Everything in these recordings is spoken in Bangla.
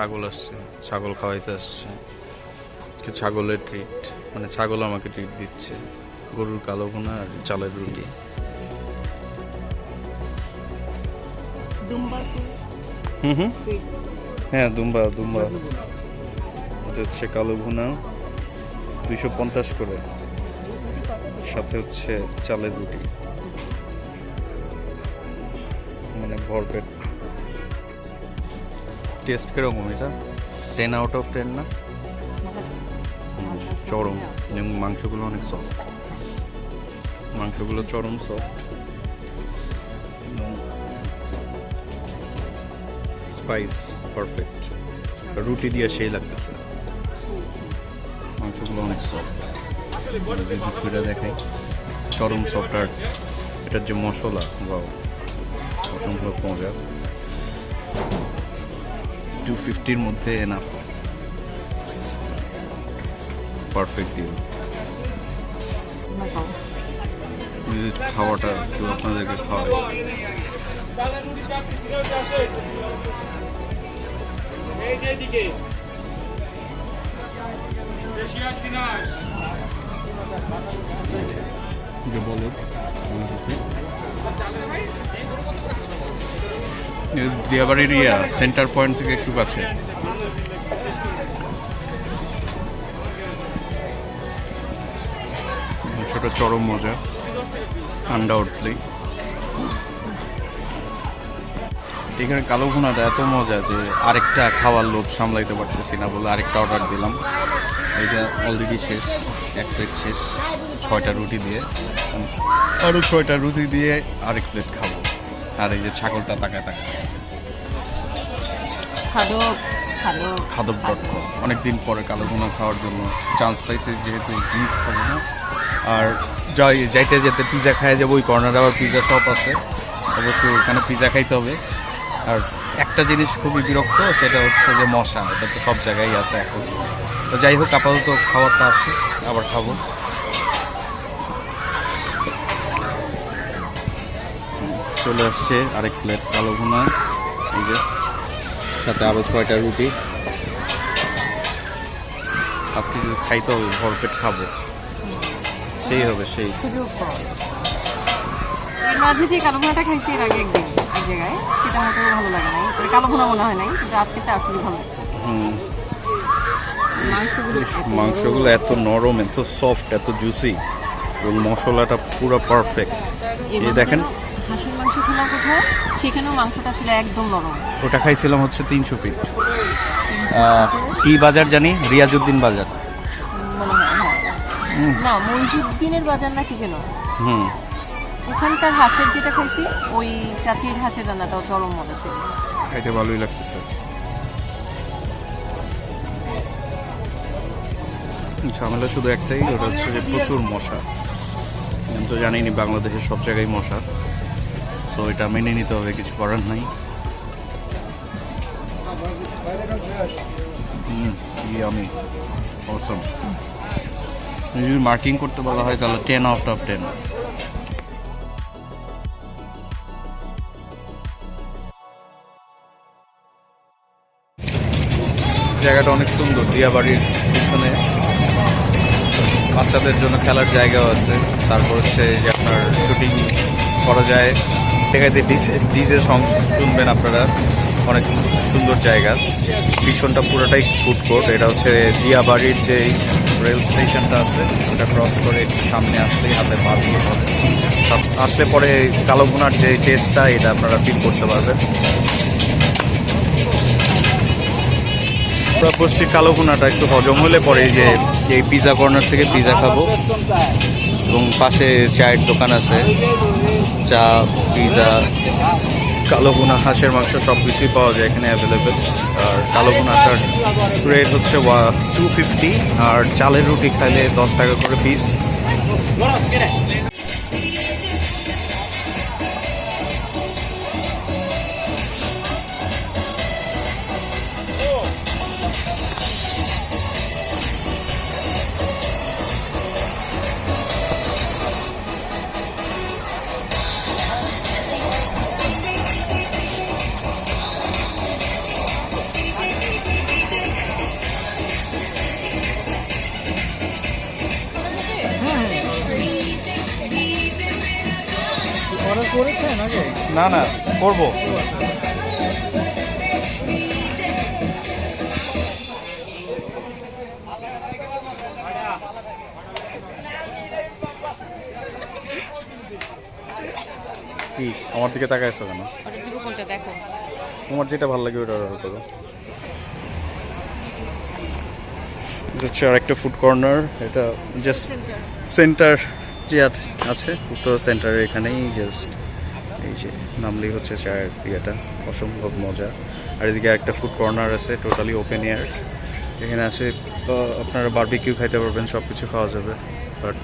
ছাগল আসছে ছাগল খাওয়াইতে আসছে। আজকে ছাগলের ট্রিট মানে ছাগল আমাকে ট্রিট দিচ্ছে। গরুর কালো ভুনা আর চালের রুটি। হুম হুম। হ্যাঁ দুম্বা দুম্বা। এটা হচ্ছে কালো ভুনা দুইশো পঞ্চাশ করে। সাথে হচ্ছে চালের রুটি। মানে ভরপেট। টেস্ট কীরকম এটা টেন আউট অফ টেন না? চরম। এবং মাংসগুলো অনেক সফট মাংসগুলো চরম সফট স্পাইস পারফেক্ট রুটি দিয়ে সেই লাগতেছে। মাংসগুলো অনেক সফট দেখাই। চরম সফট আর এটার যে মশলা বা মজা টু ফিফটির মধ্যে এনাফ পারফেক্ট ডিল খাওয়াটা একটু আপনাদেরকে খাওয়াই। যে এদিকে বেশি আসছি না যে বলো। দিয়াবাড়ির ইয়া সেন্টার পয়েন্ট থেকে একটু কাছে ছোট চরম মজা আনডাউটলি এখানে কালো ভুনাটা এত মজা যে আরেকটা খাওয়ার লোভ সামলাইতে পারতেছি না বলে আরেকটা অর্ডার দিলাম। এটা অলরেডি শেষ, এক প্লেট শেষ, ছয়টা রুটি দিয়ে। আরও ছয়টা রুটি দিয়ে আরেক প্লেট খাব। আর এই যে ছাগলটা তাকায় তাকায়। খাদক খাদক ডট কম অনেকদিন পরে কালো ভুনা খাওয়ার জন্য চান্স পাইছি যেহেতু মিস খাব না। আর যাই যাইতে যেতে পিজা খাই যাব ওই কর্নারে আবার পিজা শপ আছে। অবশ্যই ওখানে পিজা খাইতে হবে। আর একটা জিনিস খুবই বিরক্ত সেটা হচ্ছে যে মশা এটা তো সব জায়গায় আছে এখন। তো যাই হোক আপাতত খাবারটা আসছে আবার খাব। চলে আসছে আরেক প্লেট কালো ভুনা। এই যে সাথে আরও ছয়টা রুটি। আজকে যদি খাইতে হবে ভরপেট খাব। সেই হবে সেই। সুযোগ পাওয়া এর মাঝে যে কালো ভুনাটা খাইছি এর আগে একদিন এক জায়গায় সেটা মোটেও ভালো লাগে নাই। কালো ভুনা মনে হয় নাই কিন্তু আজকেটা আসলে ভালো হুম। মাংসগুলো এত নরম এত সফট এত জুসি এবং মশলাটা পুরো পারফেক্ট এই দেখেন হাঁসের মাংস খেলাম কোথাও সেখানেও মাংসটা ছিল একদম নরম। ওটা খাইছিলাম হচ্ছে তিনশো ফিট কি বাজার জানি? রিয়াজউদ্দিন বাজার। না মহিষুদ্দিনের বাজার না কি যেন? হুম। ওখানকার হাঁসের যেটা খাইছি ওই চাচির হাঁসের রান্নাটাও চরম মজা ছিল। খাইতে ভালোই লাগতেছে। ঝামেলা শুধু একটাই ওটা হচ্ছে যে প্রচুর মশা। আমি তো জানিনি বাংলাদেশের সব জায়গায় মশা। তো এটা মেনে নিতে হবে, কিছু করার নাই। আমি? যদি মার্কিং করতে বলা হয়, তাহলে টেন আউট অফ টেন জায়গাটা অনেক সুন্দর, দিয়াবাড়ির পিছনে। বাচ্চাদের জন্য খেলার জায়গাও আছে। তারপর হচ্ছে যে আপনার শুটিং করা যায়। দেখাইতে ডিজে ডিজে সং শুনবেন আপনারা। অনেক সুন্দর জায়গা। পিছনটা পুরোটাই ফুড কোর্ট এটা হচ্ছে দিয়াবাড়ির যে রেল স্টেশনটা আছে, ওটা ক্রস করে সামনে আসলেই হাতে পা দিয়ে তার- আসলে পরে কালো ভুনার যে টেস্টটা এটা আপনারা ফিল করতে পারবেন। আমরা বসছি কালো ভুনাটা একটু হজম হলে পরে যে, এই পিজা কর্নার থেকে পিজা খাব। এবং পাশে চায়ের দোকান আছে। চা, পিজা, কালো বোনা হাঁসের মাংস সব কিছুই পাওয়া যায় এখানে অ্যাভেলেবেল আর কালো বোনাটার রেট হচ্ছে টু ফিফটি আর চালের রুটি খাইলে দশ টাকা করে পিস করেছেন আগে? না না করব। কি আমার দিকে তাকাইছো কেন? তোমার যেটা ভালো লাগে ওটা অর্ডার করো। হচ্ছে আর একটা ফুড কর্নার এটা জাস্ট সেন্টার যে আছে, উত্তর সেন্টারের এখানেই জাস্ট এই যে, নামলেই হচ্ছে চায়ের ইয়েটা, অসম্ভব মজা। আর এদিকে একটা ফুড কর্নার আছে টোটালি ওপেন এয়ার এখানে আছে আপনারা বারবিকিউ খাইতে পারবেন সব কিছু খাওয়া যাবে। বাট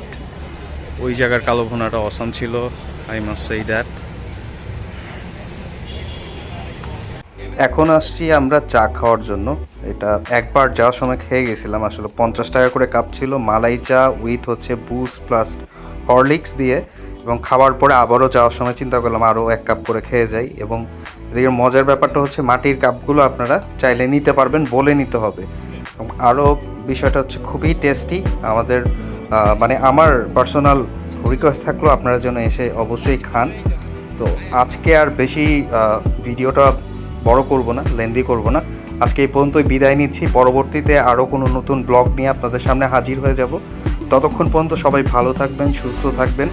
ওই জায়গার কালো ভোনাটা অসাম ছিল আই মাস্ট সেই দ্যাট এখন আসছি আমরা চা খাওয়ার জন্য। এটা একবার যাওয়ার সময় খেয়ে গেছিলাম, আসলে পঞ্চাশ টাকা করে কাপ ছিল। মালাই চা উইথ হচ্ছে বুস্ট প্লাস হরলিক্স দিয়ে এবং খাওয়ার পরে আবারও যাওয়ার সময় চিন্তা করলাম আরও এক কাপ করে খেয়ে যাই এবং এদিকে মজার ব্যাপারটা হচ্ছে মাটির কাপগুলো আপনারা চাইলে নিতে পারবেন, বলে নিতে হবে। এবং আরও বিষয়টা হচ্ছে খুবই টেস্টি। আমাদের মানে আমার পার্সোনাল রিকোয়েস্ট থাকলেও আপনারা যেন এসে অবশ্যই খান। তো আজকে আর বেশি ভিডিওটা বড় করব না লেন্দি করব না। আজকে এই পর্যন্তই বিদায় নিচ্ছি। পরবর্তীতে আরও কোনো নতুন ব্লগ নিয়ে আপনাদের সামনে হাজির হয়ে যাব। ততক্ষণ পর্যন্ত সবাই ভালো থাকবেন, সুস্থ থাকবেন।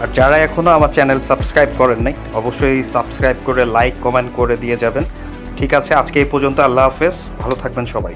আর যারা এখনও আমার চ্যানেল সাবস্ক্রাইব করেন নাই, অবশ্যই সাবস্ক্রাইব করে, লাইক, কমেন্ট করে দিয়ে যাবেন। ঠিক আছে, আজকে এই পর্যন্ত আল্লাহ হাফেজ। ভালো থাকবেন সবাই।